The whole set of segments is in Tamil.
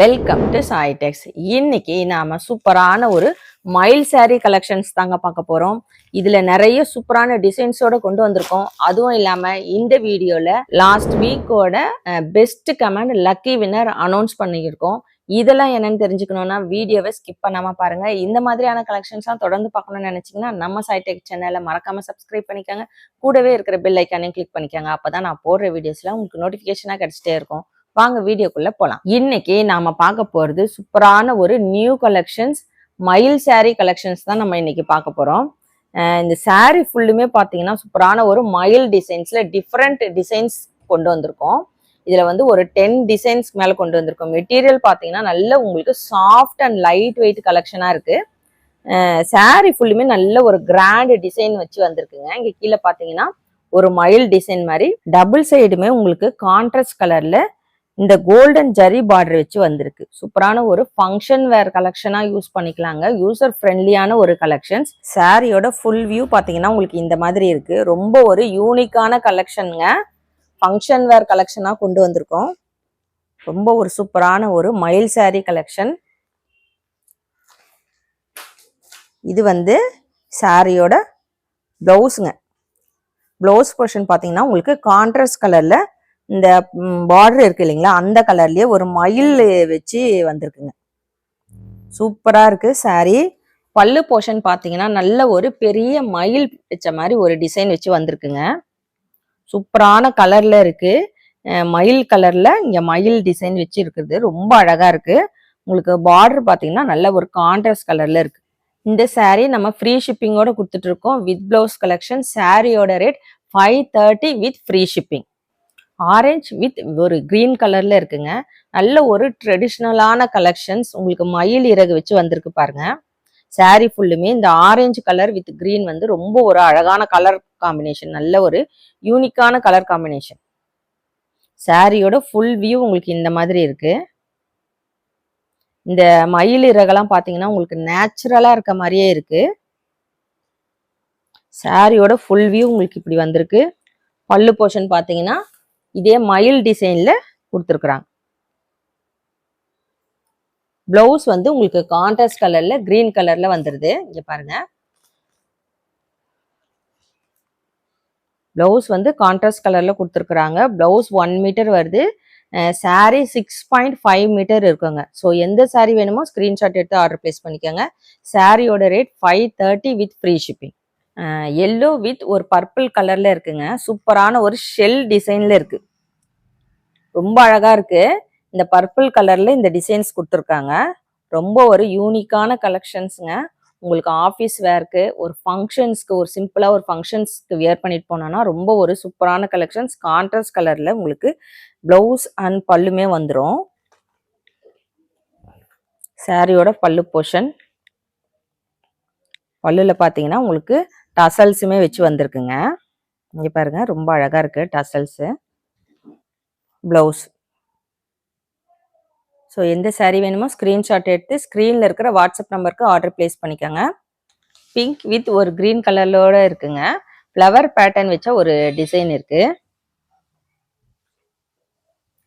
வெல்கம் டு சாய்டெக்ஸ் இன்னைக்கு நாம சூப்பரான ஒரு மயில் saree கலெக்ஷன்ஸ் தாங்க பார்க்க போறோம். இதுல நிறைய சூப்பரான டிசைன்ஸோட கொண்டு வந்திருக்கோம். அதுவும் இல்லாம இந்த வீடியோல last வீக்கோட best comment lucky winner announce பண்ணியிருக்கோம். இதெல்லாம் என்னன்னு தெரிஞ்சுக்கணும்னா வீடியோவை ஸ்கிப் பண்ணாம பாருங்க. இந்த மாதிரியான கலெக்ஷன்ஸ்லாம் தொடர்ந்து பார்க்கணும்னு நினைச்சீங்கன்னா நம்ம சைடெக் சேனலை மறக்காம சப்ஸ்கிரைப் பண்ணிக்கோங்க. கூடவே இருக்கிற பெல் ஐக்கானையும் கிளிக் பண்ணிக்கோங்க. அப்பதான் நான் போடுற வீடியோஸ்ல உங்களுக்கு நோட்டிஃபிகேஷனா கிடைச்சிட்டே இருக்கும். வாங்க வீடியோக்குள்ள போலாம். இன்னைக்கு நாம பார்க்க போறது சூப்பரான ஒரு நியூ கலெக்ஷன்ஸ் மயில் saree கலெக்ஷன்ஸ் தான் நம்ம இன்னைக்கு பார்க்க போறோம். இந்த saree ஃபுல்லுமே பார்த்தீங்கன்னா சூப்பரான ஒரு மயில் டிசைன்ஸ்ல டிஃப்ரெண்ட் டிசைன்ஸ் கொண்டு வந்திருக்கோம். இதுல வந்து ஒரு டென் டிசைன்ஸ்க்கு மேல கொண்டு வந்திருக்கோம். மெட்டீரியல் பார்த்தீங்கன்னா நல்ல உங்களுக்கு சாஃப்ட் அண்ட் லைட் வெயிட் கலெக்ஷனா இருக்கு saree ஃபுல்லுமே நல்ல ஒரு கிராண்ட் டிசைன் வச்சு வந்திருக்குங்க. இங்க கீழே பார்த்தீங்கன்னா ஒரு மயில் டிசைன் மாதிரி டபுள் சைடுமே உங்களுக்கு கான்ட்ராஸ்ட் கலர்ல இந்த கோல்டன் ஜரி பார்டர் வச்சு வந்திருக்கு. சூப்பரான ஒரு ஃபங்க்ஷன் வேர் கலெக்ஷனா யூஸ் பண்ணிக்கலாங்க. யூசர் ஃப்ரெண்ட்லியான ஒரு கலெக்ஷன்ஸ் சாரியோட ஃபுல் வியூ பார்த்தீங்கன்னா உங்களுக்கு இந்த மாதிரி இருக்கு. ரொம்ப ஒரு யூனிக்கான கலெக்ஷனுங்க ஃபங்க்ஷன் வேர் கலெக்ஷனா கொண்டு வந்திருக்கோம். ரொம்ப ஒரு சூப்பரான ஒரு மயில் சாரி கலெக்ஷன் இது வந்து சாரியோட ப்ளவுஸுங்க ப்ளவுஸ் போர்ஷன் பார்த்தீங்கன்னா உங்களுக்கு கான்ட்ராஸ்ட் கலரில் இந்த பார்டர் இருக்கு இல்லைங்களா அந்த கலர்லயே ஒரு மயில் வச்சு வந்திருக்குங்க. சூப்பரா இருக்கு சாரி பல்லு போர்ஷன் பார்த்தீங்கன்னா நல்ல ஒரு பெரிய மயில் வச்ச மாதிரி ஒரு டிசைன் வச்சு வந்திருக்குங்க. சூப்பரான கலர்ல இருக்கு. மயில் கலர்ல இங்க மயில் டிசைன் வச்சு இருக்குது. ரொம்ப அழகா இருக்கு. உங்களுக்கு பார்டர் பார்த்தீங்கன்னா நல்ல ஒரு கான்ட்ராஸ்ட் கலர்ல இருக்கு. இந்த saree நம்ம ஃப்ரீ ஷிப்பிங்கோட கொடுத்துட்டு இருக்கோம். வித் பிளவுஸ் கலெக்ஷன் சாரியோட rate five thirty with free shipping orange with ஒரு கிரீன் கலர்ல இருக்குங்க. நல்ல ஒரு ட்ரெடிஷ்னலான கலெக்ஷன்ஸ் உங்களுக்கு மயில் இறகு வச்சு வந்திருக்கு பாருங்க. சாரி ஃபுல்லுமே இந்த ஆரஞ்சு கலர் வித் கிரீன் வந்து ரொம்ப ஒரு அழகான கலர் காம்பினேஷன். நல்ல ஒரு யூனிக்கான கலர் காம்பினேஷன். சாரியோட ஃபுல் வியூ உங்களுக்கு இந்த மாதிரி இருக்கு. இந்த மயில் இறகெல்லாம் பார்த்தீங்கன்னா உங்களுக்கு நேச்சுரலா இருக்க மாதிரியே இருக்கு. சாரியோட ஃபுல் வியூ உங்களுக்கு இப்படி வந்திருக்கு. பல்லு போர்ஷன் பார்த்தீங்கன்னா இதே மயில் டிசைன்ல கொடுத்துருக்குறாங்க. பிளவுஸ் வந்து உங்களுக்கு கான்ட்ராஸ்ட் கலர்ல கிரீன் கலர்ல வந்துருது. இங்க பாருங்க. பிளவுஸ் வந்து கான்ட்ராஸ்ட் கலர்ல கொடுத்துருக்குறாங்க. பிளவுஸ் ஒன் மீட்டர் வருது. Saree six point five metre இருக்குங்க. ஸோ எந்த saree வேணுமோ ஸ்க்ரீன்ஷாட் எடுத்து ஆர்டர் பிளேஸ் பண்ணிக்கோங்க. சாரியோட rate five thirty with free shipping yellow with ஒரு பர்பிள் கலர்ல இருக்குங்க. சூப்பரான ஒரு ஷெல் டிசைன்ல இருக்கு. ரொம்ப அழகா இருக்கு. இந்த பர்பிள் கலர்ல இந்த டிசைன்ஸ் கொடுத்துருக்காங்க. ரொம்ப ஒரு யூனிக்கான கலெக்ஷன்ஸுங்க உங்களுக்கு ஆஃபீஸ் வேர்க்கு ஒரு ஃபங்க்ஷன்ஸ்க்கு ஒரு சிம்பிளாக ஒரு ஃபங்க்ஷன்ஸ்க்கு வியர் பண்ணிட்டு போனோன்னா ரொம்ப ஒரு சூப்பரான கலெக்ஷன்ஸ் கான்ட்ராஸ்ட் கலரில் உங்களுக்கு ப்ளவுஸ் அண்ட் பல்லுமே வந்துடும் சாரியோட பல்லு போர்ஷன் பல்லுல பார்த்தீங்கன்னா உங்களுக்கு டசல்ஸுமே வச்சு வந்திருக்குங்க. இங்கே பாருங்க ரொம்ப அழகாக இருக்குது டசல்ஸு. ப்ளவுஸ். ஸோ எந்த சேரீ வேணுமோ ஸ்க்ரீன்ஷாட் எடுத்து ஸ்க்ரீனில் இருக்கிற வாட்ஸ்அப் நம்பருக்கு ஆர்டர் பிளேஸ் பண்ணிக்கோங்க. பிங்க் வித் ஒரு க்ரீன் கலர்லோட இருக்குங்க. ஃப்ளவர் பேட்டர்ன் வச்ச ஒரு டிசைன் இருக்குது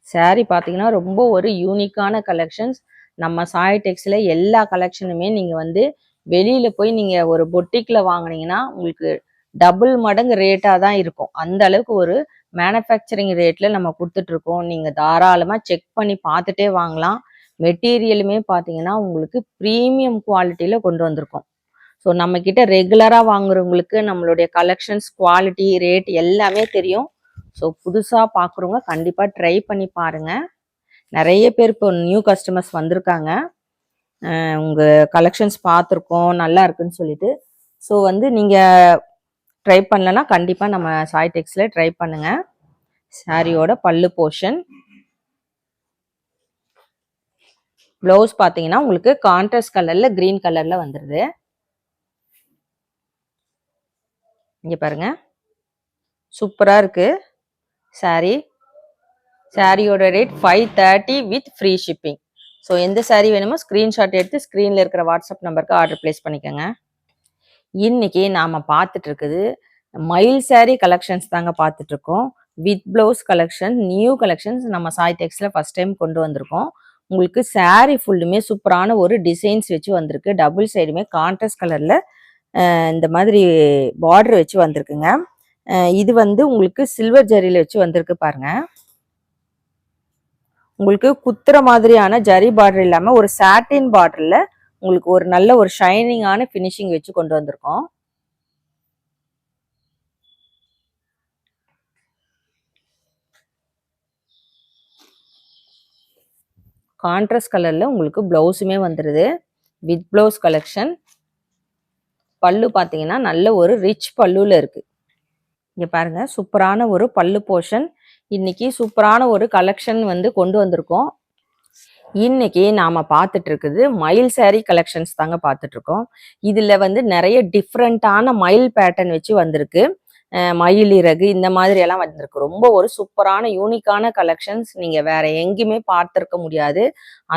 சேரீ பார்த்தீங்கன்னா ரொம்ப ஒரு யூனிக்கான கலெக்ஷன்ஸ் நம்ம சாய் டெக்ஸில் எல்லா கலெக்ஷனுமே நீங்கள் வந்து வெளியில் போய் நீங்கள் ஒரு பொட்டிக்கில் வாங்கினீங்கன்னா உங்களுக்கு டபுள் மடங்கு ரேட்டாக தான் இருக்கும். அந்த அளவுக்கு ஒரு மேனுஃபேக்சரிங் ரேட்டில் நம்ம கொடுத்துட்ருக்கோம். நீங்கள் தாராளமாக செக் பண்ணி பார்த்துட்டே வாங்கலாம். மெட்டீரியலுமே பார்த்தீங்கன்னா உங்களுக்கு ப்ரீமியம் குவாலிட்டியில் கொண்டு வந்திருக்கோம். ஸோ நம்மக்கிட்ட ரெகுலராக வாங்குறவங்களுக்கு நம்மளுடைய கலெக்ஷன்ஸ் குவாலிட்டி ரேட் எல்லாமே தெரியும். ஸோ புதுசாக பார்க்குறவங்க கண்டிப்பாக ட்ரை பண்ணி பாருங்கள் நிறைய பேர் இப்போ நியூ கஸ்டமர்ஸ் வந்திருக்காங்க. உங்கள் கலெக்ஷன்ஸ் பார்த்துருக்கோம் நல்லா இருக்குன்னு சொல்லிட்டு. ஸோ வந்து நீங்கள் ட்ரை பண்ணலன்னா கண்டிப்பாக நம்ம சாய் டெக்ஸில் ட்ரை பண்ணுங்கள் சாரியோட பல்லு போர்ஷன் ப்ளவுஸ் பார்த்தீங்கன்னா உங்களுக்கு கான்ட்ராஸ்ட் கலரில் க்ரீன் கலரில் வந்துடுது இங்கே பாருங்க. சூப்பராக இருக்கு. Saree. சாரியோட rate five thirty with free shipping so எந்த சாரீ வேணுமோ ஸ்க்ரீன்ஷாட் எடுத்து ஸ்க்ரீனில் இருக்கிற வாட்ஸ்அப் நம்பருக்கு ஆர்டர் பிளேஸ் பண்ணிக்கோங்க. இன்னைக்கு நாம் பார்த்துட்டு இருக்குது மயில் சாரீ கலெக்ஷன்ஸ் தாங்க பார்த்துட்ருக்கோம் with blouse collection new collections நம்ம சாய் டெக்ஸில் ஃபர்ஸ்ட் டைம் கொண்டு வந்திருக்கோம். உங்களுக்கு சாரீ ஃபுல்லுமே சூப்பரான ஒரு டிசைன்ஸ் வச்சு வந்திருக்கு. டபுள் சைடுமே கான்ட்ராஸ்ட் கலரில் இந்த மாதிரி பார்டர் வச்சு வந்திருக்குங்க. இது வந்து உங்களுக்கு சில்வர் ஜரியில் வச்சு வந்திருக்கு பாருங்கள் உங்களுக்கு குத்துற மாதிரியான ஜரி பார்டர் இல்லாமல் ஒரு சாட்டின் பார்டரில் உங்களுக்கு ஒரு நல்ல ஒரு ஷைனிங்கான ஃபினிஷிங் வச்சு கொண்டு வந்திருக்கோம். கான்ட்ராஸ்ட் கலரில் உங்களுக்கு ப்ளவுஸுமே வந்துடுது வித் ப்ளவுஸ் கலெக்ஷன் பல்லு பார்த்தீங்கன்னா நல்ல ஒரு ரிச் பல்லுவில் இருக்குது இங்கே பாருங்கள் சூப்பரான ஒரு பல்லு போர்ஷன் இன்னைக்கு சூப்பரான ஒரு கலெக்ஷன் வந்து கொண்டு வந்திருக்கோம். இன்னைக்கு நாம பார்த்துட்டு இருக்குது மயில் சாரி கலெக்ஷன்ஸ் தாங்க பார்த்துட்டு இருக்கோம் இதுல வந்து நிறைய டிஃப்ரெண்டான மயில் பேட்டர்ன் வச்சு வந்திருக்கு. மயில் இறகு இந்த மாதிரி எல்லாம் வந்திருக்கு. ரொம்ப ஒரு சூப்பரான யூனிக்கான கலெக்ஷன்ஸ் நீங்க வேற எங்கேயுமே பார்த்துருக்க முடியாது.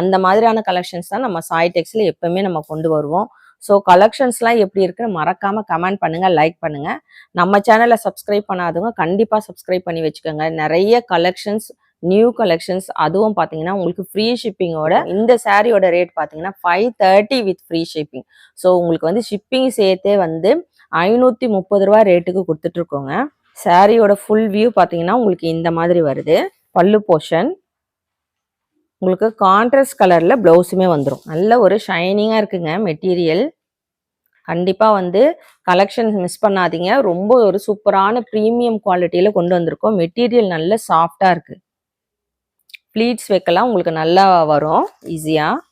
அந்த மாதிரியான கலெக்ஷன்ஸ் தான் நம்ம சாய்டெக்ஸ்ல எப்பவுமே நம்ம கொண்டு வருவோம். ஸோ கலெக்ஷன்ஸ்லாம் எப்படி இருக்குன்னு மறக்காமல் கமெண்ட் பண்ணுங்க லைக் பண்ணுங்கள் நம்ம சேனலை சப்ஸ்கிரைப் பண்ணாதவங்க கண்டிப்பாக சப்ஸ்கிரைப் பண்ணி வச்சுக்கோங்க. நிறைய கலெக்ஷன்ஸ் நியூ கலெக்ஷன்ஸ் அதுவும் பார்த்தீங்கன்னா உங்களுக்கு ஃப்ரீ ஷிப்பிங்கோட இந்த சாரியோட ரேட் பார்த்தீங்கன்னா five thirty with free shipping so உங்களுக்கு வந்து ஷிப்பிங் சேர்த்தே வந்து ஐநூற்றி முப்பது ரூபா ரேட்டுக்கு கொடுத்துட்ருக்கோங்க சாரியோட ஃபுல் வியூ பார்த்தீங்கன்னா உங்களுக்கு இந்த மாதிரி வருது. பல்லு போர்ஷன் உங்களுக்கு கான்ட்ராஸ்ட் கலரில் ப்ளவுஸுமே வந்துடும் நல்ல ஒரு ஷைனிங்காக இருக்குங்க மெட்டீரியல் கண்டிப்பாக வந்து கலெக்ஷன்ஸ் மிஸ் பண்ணாதீங்க. ரொம்ப ஒரு சூப்பரான ப்ரீமியம் குவாலிட்டியில் கொண்டு வந்திருக்கோம். மெட்டீரியல் நல்ல சாஃப்டாக இருக்குது ப்ளீட்ஸ் வைக்கலாம் உங்களுக்கு நல்லா வரும். ஈஸியாக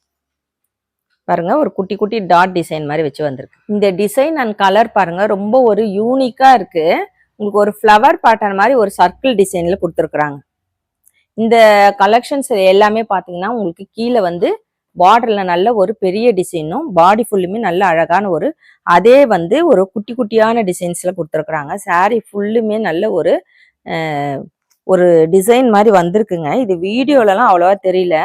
பாருங்கள் ஒரு குட்டி குட்டி டாட் டிசைன் மாதிரி வச்சு வந்திருக்கு. இந்த டிசைன் அண்ட் கலர் பாருங்கள் ரொம்ப ஒரு யூனிக்காக இருக்குது உங்களுக்கு ஒரு ஃப்ளவர் பேட்டர்ன் மாதிரி ஒரு சர்க்கிள் டிசைனில் கொடுத்துருக்குறாங்க. இந்த கலெக்ஷன்ஸ் எல்லாமே பார்த்தீங்கன்னா உங்களுக்கு கீழே வந்து பார்டரில் நல்ல ஒரு பெரிய டிசைனும் பாடி ஃபுல்லுமே நல்ல அழகான ஒரு அதே வந்து ஒரு குட்டி குட்டியான டிசைன்ஸில் கொடுத்துருக்குறாங்க. சாரீ ஃபுல்லுமே நல்ல ஒரு ஒரு டிசைன் மாதிரி வந்திருக்குங்க. இது வீடியோலலாம் அவ்வளோவா தெரியல.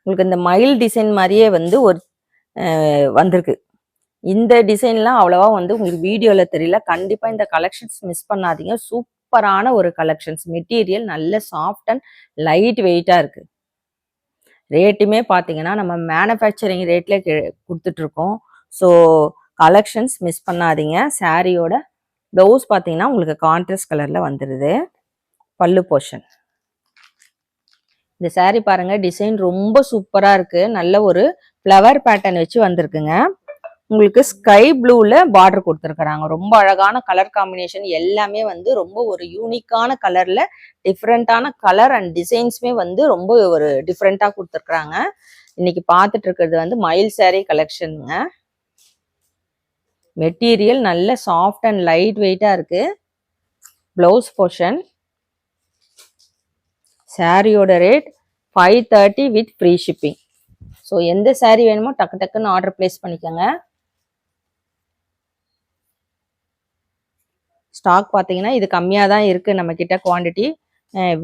உங்களுக்கு இந்த மயில் டிசைன் மாதிரியே வந்து ஒரு வந்திருக்கு. இந்த டிசைன்லாம் அவ்வளோவா வந்து உங்களுக்கு வீடியோவில் தெரியல. கண்டிப்பாக இந்த கலெக்ஷன்ஸ் மிஸ் பண்ணாதீங்க. சூப்பரான ஒரு கலெக்ஷன்ஸ் மெட்டீரியல் நல்ல சாஃப்ட் அண்ட் லைட் வெயிட்டாக இருக்குது ரேட்டுமே பார்த்தீங்கன்னா நம்ம மேனுஃபேக்சரிங் ரேட்டில் கொடுத்துட்ருக்கோம். ஸோ கலெக்ஷன்ஸ் மிஸ் பண்ணாதீங்க. சாரியோட ப்ளவுஸ் பார்த்தீங்கன்னா உங்களுக்கு கான்ட்ராஸ்ட் கலரில் வந்துடுது பல்லு போர்ஷன் இந்த சாரீ பாருங்கள் டிசைன் ரொம்ப சூப்பராக இருக்குது நல்ல ஒரு ஃப்ளவர் பேட்டர்ன் வச்சு வந்திருக்குங்க. உங்களுக்கு ஸ்கை ப்ளூவில் பார்டர் கொடுத்துருக்குறாங்க. ரொம்ப அழகான கலர் காம்பினேஷன் எல்லாமே வந்து ரொம்ப ஒரு யூனிக்கான கலரில் டிஃப்ரெண்ட்டான கலர் அண்ட் டிசைன்ஸுமே வந்து ரொம்ப ஒரு டிஃப்ரெண்ட்டாக கொடுத்துருக்குறாங்க. இன்னைக்கு பார்த்துட்டு இருக்கிறது வந்து மயில் சேரீ கலெக்ஷனுங்க மெட்டீரியல் நல்ல சாஃப்ட் அண்ட் லைட் வெயிட்டாக இருக்குது ப்ளவுஸ் போர்ஷன் சாரியோட rate five thirty with free shipping so எந்த சாரீ வேணுமோ டக்கு டக்குன்னு ஆர்டர் பிளேஸ் பண்ணிக்கோங்க. ஸ்டாக் பார்த்தீங்கன்னா இது கம்மியாக தான் இருக்குது நம்மக்கிட்ட குவான்டிட்டி குவாண்டிட்டி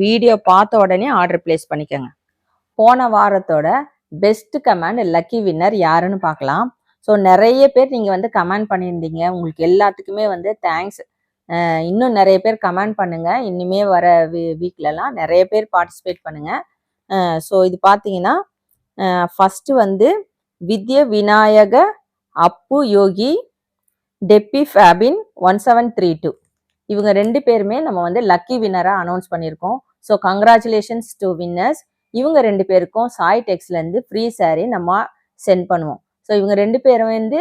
வீடியோ பார்த்த உடனே ஆர்டர் பிளேஸ் பண்ணிக்கோங்க. போன வாரத்தோட பெஸ்ட் கமெண்ட் லக்கி வின்னர் யாருன்னு பார்க்கலாம். ஸோ நிறைய பேர் நீங்கள் வந்து கமெண்ட் பண்ணியிருந்தீங்க. உங்களுக்கு எல்லாத்துக்குமே வந்து தேங்க்ஸ் இன்னும் நிறைய பேர் கமெண்ட் பண்ணுங்க. இனிமே வர வீ வீக்லலாம் நிறைய பேர் பார்ட்டிசிபேட் பண்ணுங்க. ஸோ இது பார்த்தீங்கன்னா ஃபஸ்ட்டு வந்து Vidya Vinayaka Appu Yogi Debbie Fabin one seven three two இவங்க ரெண்டு பேருமே நம்ம வந்து லக்கி வின்னராக அனௌன்ஸ் பண்ணியிருக்கோம். ஸோ கங்க்ராச்சுலேஷன்ஸ் டு வின்னர்ஸ் இவங்க ரெண்டு பேருக்கும் சாய் டெக்ஸ்லேருந்து ஃப்ரீ சாரீ நம்ம சென்ட் பண்ணுவோம். ஸோ இவங்க ரெண்டு பேரும் வந்து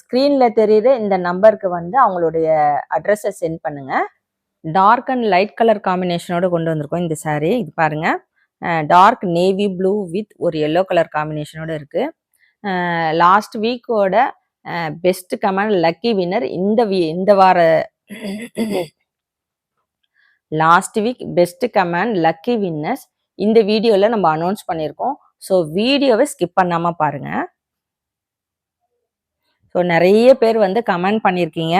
ஸ்க்ரீனில் தெரியுற இந்த நம்பருக்கு வந்து அவங்களுடைய அட்ரஸை சென்ட் பண்ணுங்கள் டார்க் அண்ட் லைட் கலர் காம்பினேஷனோட கொண்டு வந்திருக்கோம் இந்த சாரீ இது பாருங்கள் டார்க் நேவி ப்ளூ வித் ஒரு எல்லோ கலர் காம்பினேஷனோட இருக்குது லாஸ்ட் வீக்கோட பெஸ்ட் கமெண்ட் லக்கி வின்னர் இந்த வி இந்த வார last week best comment lucky winners இந்த வீடியோவில் நம்ம அனௌன்ஸ் பண்ணியிருக்கோம். ஸோ வீடியோவை ஸ்கிப் பண்ணாமல் பாருங்கள் ஸோ நிறைய பேர் வந்து கமெண்ட் பண்ணியிருக்கீங்க.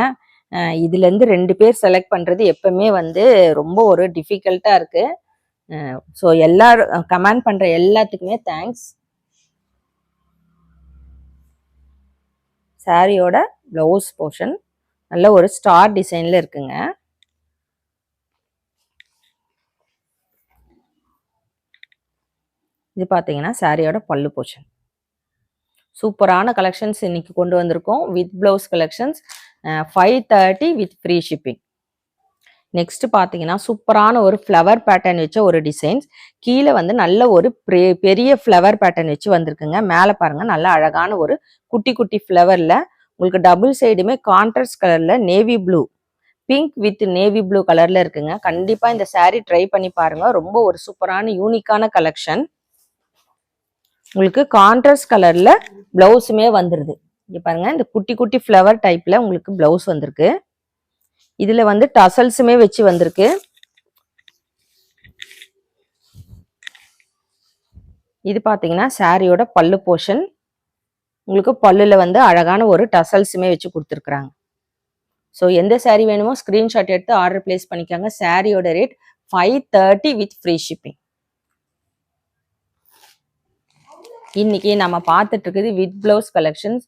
இதுலேருந்து ரெண்டு பேர் செலக்ட் பண்ணுறது எப்பவுமே வந்து ரொம்ப ஒரு டிஃபிகல்ட்டாக இருக்குது ஸோ எல்லாரும் கமெண்ட் பண்ணுற எல்லாத்துக்குமே தேங்க்ஸ் சாரியோட ப்ளவுஸ் போர்ஷன் நல்ல ஒரு ஸ்டார் டிசைனில் இருக்குங்க. இது பார்த்தீங்கன்னா சாரியோட பல்லு போர்ஷன். சூப்பரான கலெக்ஷன்ஸ் இன்னைக்கு கொண்டு வந்திருக்கோம். With blouse collections five thirty with free shipping next பார்த்தீங்கன்னா சூப்பரான ஒரு ஃப்ளவர் பேட்டர்ன் வச்ச ஒரு டிசைன்ஸ் கீழே வந்து நல்ல ஒரு பெரிய ஃப்ளவர் பேட்டர்ன் வச்சு வந்திருக்குங்க. மேலே பாருங்க நல்ல அழகான ஒரு குட்டி குட்டி ஃப்ளவரில் உங்களுக்கு டபுள் சைடுமே கான்ட்ராஸ்ட் கலரில் navy blue pink with navy blue கலரில் இருக்குங்க. கண்டிப்பாக இந்த சாரீ ட்ரை பண்ணி பாருங்க. ரொம்ப ஒரு சூப்பரான யூனிக்கான கலெக்ஷன் உங்களுக்கு கான்ட்ராஸ்ட் கலரில் ப்ளவுஸுமே வந்துடுது இங்கே பாருங்க. இந்த குட்டி குட்டி ஃப்ளவர் டைப்பில் உங்களுக்கு ப்ளவுஸ் வந்திருக்கு. இதில் வந்து டசல்ஸுமே வச்சு வந்திருக்கு. இது பார்த்தீங்கன்னா சாரியோட பல்லு போர்ஷன் உங்களுக்கு பல்லுல வந்து அழகான ஒரு டசல்ஸுமே வச்சு கொடுத்துருக்குறாங்க. ஸோ எந்த saree வேணுமோ ஸ்க்ரீன்ஷாட் எடுத்து ஆர்டர் பிளேஸ் பண்ணிக்கோங்க. சாரியோட rate five thirty with free shipping இன்னைக்கு நம்ம பார்த்துட்டு இருக்குது வித் பிளவுஸ் கலெக்ஷன்ஸ்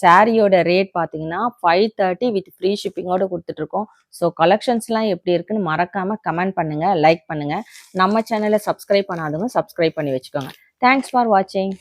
சாரியோட ரேட் பார்த்தீங்கன்னா ஃபைவ் தேர்ட்டி வித் ஃப்ரீ ஷிப்பிங்கோட கொடுத்துட்ருக்கோம் ஸோ கலெக்ஷன்ஸ்லாம் எப்படி இருக்குன்னு மறக்காமல் கமெண்ட் பண்ணுங்கள் லைக் பண்ணுங்கள் நம்ம சேனலை சப்ஸ்கிரைப் பண்ணாதவங்க சப்ஸ்கிரைப் பண்ணி வச்சுக்கோங்க. தேங்க்ஸ் ஃபார் வாட்சிங்